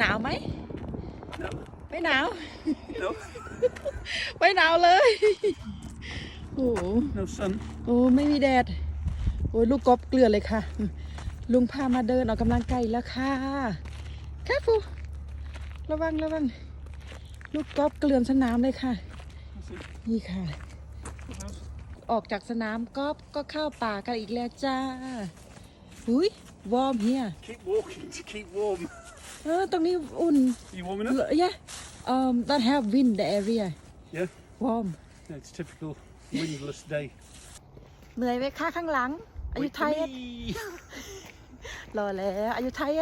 หนาวไหม No, ไม่หนาว no, ไม่หนาวเลยโอ้โห no sun. โอ้ไม่มีแดด โอ้ยลูกกบเกลือเลยค่ะ ลุงพามาเดินออกกำลังกายอีกแล้วค่ะแค่ฟูระวังระวังลูกกบเกลือนสนามเลยค่ะ That's it. นี่ค่ะ Clubhouse. ออกจากสนามกอล์ฟก็เข้าป่ากันอีกแล้วจ้าอุ้ยวอร์มเฮีย Keep walking to keep warm. เออตรงนี้อุ่น You warming up? yeah um don't have wind the area Yeah. warm Yeah, It's typical windless day. เหนื่อยไหมคะข้างหลัง อายุ Wait ไท for ย me. รอแล้วอายุไทย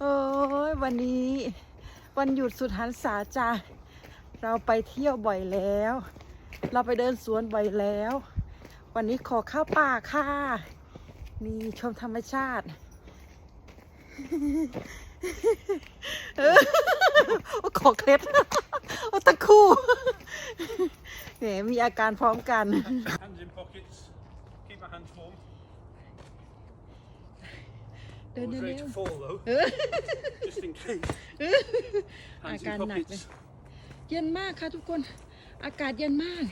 โอ้ยวันนี้ วันหยุดสุดหันษาจ้าเราไปเที่ยวบ่อยแล้ว เราไปเดินสวนบ่อยแล้ว วันนี้ขอเข้าป่าค่ะนี่ชมธรรมชาติเออขอเคล็ดโอ้ตะคู่แหมมีอาการพร้อมกัน Hands in pockets. Keep my hands warm. เดิน Always เร็ ready ว to fall though, ๆเออ just in case. อา Hands การ in หนักเลย pockets. เย็นมากค่ะทุกคน อากาศเย็นมาก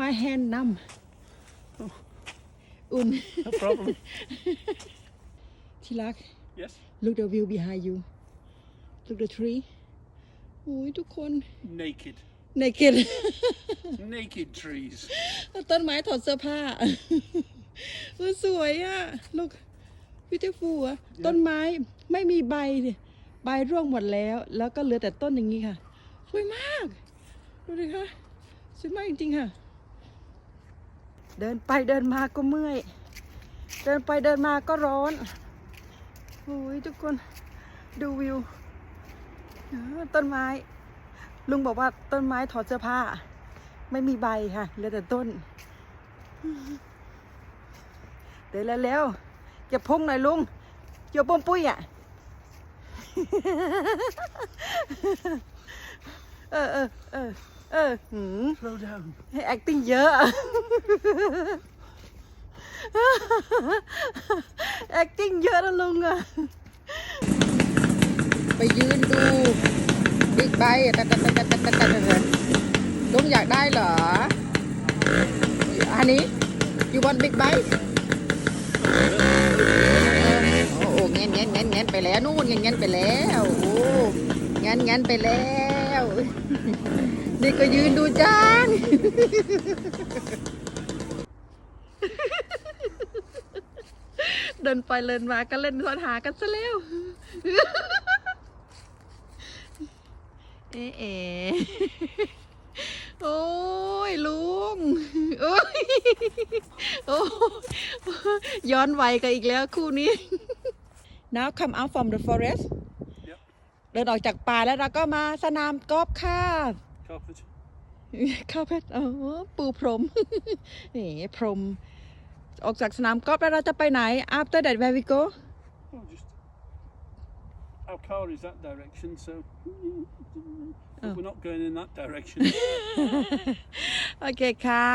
My hand นำอุ่น No problem. ที่รัก Yes. Look the view behind you Look the tree โอ้ยทุกคน Naked. ในเกิน Naked trees. ต้นไม้ถอดเสื้อผ้าเออสวยอะ look beautiful อะต้นไม้ไม่มีใบเนี่ยใบร่วงหมดแล้ว แล้วก็เหลือแต่ต้นอย่างนี้ค่ะ สวยมาก ดูดิคะสวยมากจริงๆค่ะ เดินไปเดินมาก็เมื่อย เดินไปเดินมาก็ร้อนโอ้ยทุกคนดูวิวต้นไม้ ลุงบอกว่าต้นไม้ถอดเสื้อผ้า ไม่มีใบค่ะเหลือแต่ต้น เดินแล้วแล้วอย่าพุ่งหน่อยลุงอย่าปมปุ้ยอะเออเออเออ เออหืม Slow down. ให้ acting เยอะ acting เยอะนะลุงอะไปยืนดูบิ๊กไบค์แต่แต่แต่แต่แต่แต่แต่ลุงอยากได้เหรอ อันนี้ you want big bike โอ้โหเงี้ยเงี้ยเงี้ยเงี้ยไปแล้วนู่นเงี้ยเงี้ยไปแล้ว โอ้เงี้ยเงี้ยไปแล้ว นี่ก็ยืนดูจ้างเดินไปเล่นมาก็เล่นทอดหากันซะแล้วเอ๊ะเอโอ้ยลุงโอ้ยโอ้ย้อนวัยกันอีกแล้วคู่นี้ Now come out from the forest เดินออกจากป่าแล้วเราก็มาสนามกอล์ฟค่ะ Carpet. ข้าวเพชรอ๋อปูพรม นี่พรม ออกจากสนามกอล์ฟแล้วเราจะไปไหน after that where we go Oh, just. Our car is that direction, so. But Oh. we're not going in that direction. โอเคค่ะ